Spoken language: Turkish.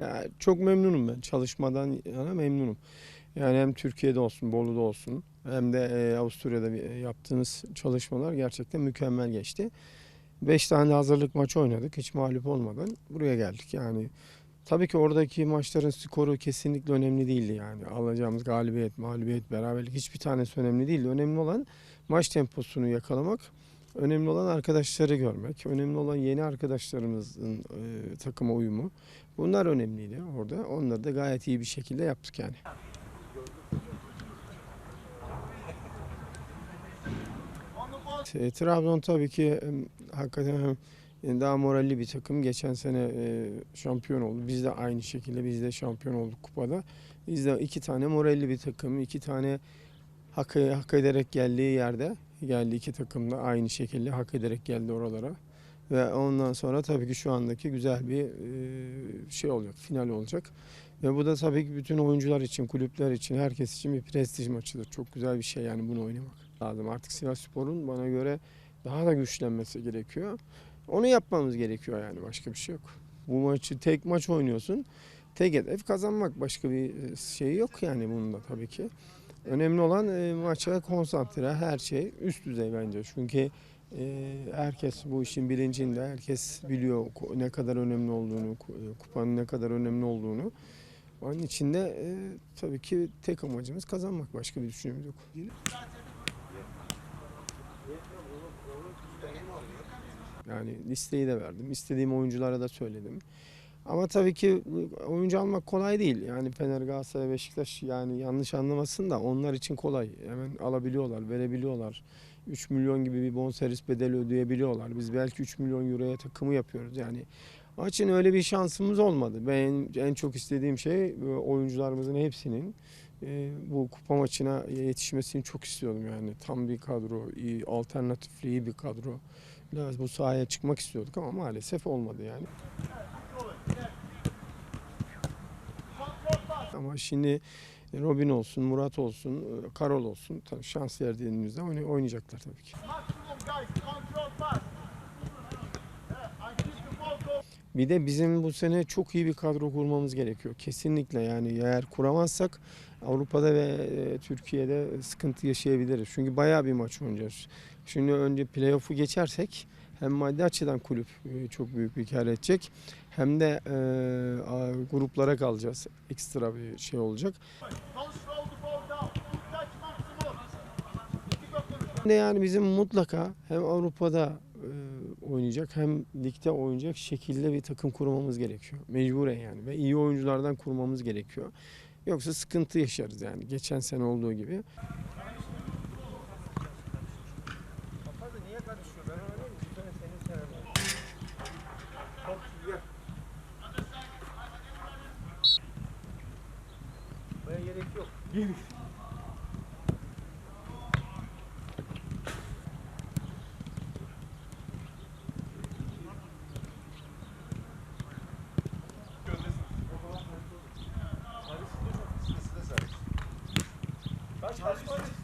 Ya çok memnunum ben. Çalışmadan yana memnunum. Yani hem Türkiye'de olsun, Bolu'da olsun hem de e, Avusturya'da e, yaptığımız çalışmalar gerçekten mükemmel geçti. 5 tane hazırlık maçı oynadık hiç mağlup olmadan buraya geldik. Yani tabii ki oradaki maçların skoru kesinlikle önemli değildi yani. Alacağımız galibiyet, mağlubiyet, beraberlik hiçbir tanesi önemli değildi. Önemli olan maç temposunu yakalamak. Önemli olan arkadaşları görmek. Önemli olan yeni arkadaşlarımızın e, takıma uyumu. Bunlar önemliydi orada. Onları da gayet iyi bir şekilde yaptık yani. E, Trabzon tabii ki e, hakikaten daha moralli bir takım. Geçen sene e, şampiyon oldu. Biz de aynı şekilde biz de şampiyon olduk kupada. Biz de iki tane moralli bir takım, iki tane hak, hak ederek geldiği yerde geldi iki takım da aynı şekilde hak ederek geldi oralara. Ve ondan sonra tabii ki şu andaki güzel bir şey olacak, final olacak. Ve bu da tabii ki bütün oyuncular için, kulüpler için, herkes için bir prestij maçıdır. Çok güzel bir şey yani bunu oynamak lazım. Artık Sivasspor'un bana göre daha da güçlenmesi gerekiyor. Onu yapmamız gerekiyor yani başka bir şey yok. Bu maçı tek maç oynuyorsun. Tek hedef kazanmak. Başka bir şey yok yani bunun da tabii ki. Önemli olan e, maça konsantre her şey üst düzey bence. Çünkü e, herkes bu işin bilincinde. Herkes biliyor ne kadar önemli olduğunu, e, kupanın ne kadar önemli olduğunu. Onun için de e, tabii ki tek amacımız kazanmak. Başka bir düşüncemiz yok. Yani listeyi de verdim. İstediğim oyunculara da söyledim. Ama tabii ki oyuncu almak kolay değil. Yani Fener, Galatasaray, Beşiktaş yani yanlış anlamasın da onlar için kolay. Hemen alabiliyorlar, verebiliyorlar. 3 milyon gibi bir bonservis bedeli ödeyebiliyorlar. Biz belki 3 milyon euroya takımı yapıyoruz. Yani onun için öyle bir şansımız olmadı. Ben en çok istediğim şey oyuncularımızın hepsinin bu kupa maçına yetişmesini çok istiyordum yani. Tam bir kadro, iyi, alternatifli iyi bir kadro. Biraz bu sahaya çıkmak istiyorduk ama maalesef olmadı yani. Ama şimdi Robin olsun, Murat olsun, Karol olsun tabii şans verdiğimizde oyna- oynayacaklar tabii ki. Maximum guys, control pass. Bir de bizim bu sene çok iyi bir kadro kurmamız gerekiyor. Kesinlikle yani eğer kuramazsak Avrupa'da ve e, Türkiye'de sıkıntı yaşayabiliriz. Çünkü bayağı bir maç oynayacağız. Şimdi önce playoff'u geçersek hem maddi açıdan kulüp e, çok büyük bir kar edecek hem de e, gruplara kalacağız. Ekstra bir şey olacak. Yani bizim mutlaka hem Avrupa'da oynayacak hem ligde oynayacak şekilde bir takım kurmamız gerekiyor. Mecburen yani ve iyi oyunculardan kurmamız gerekiyor. Yoksa sıkıntı yaşarız yani geçen sene olduğu gibi. Charge, charge, charge.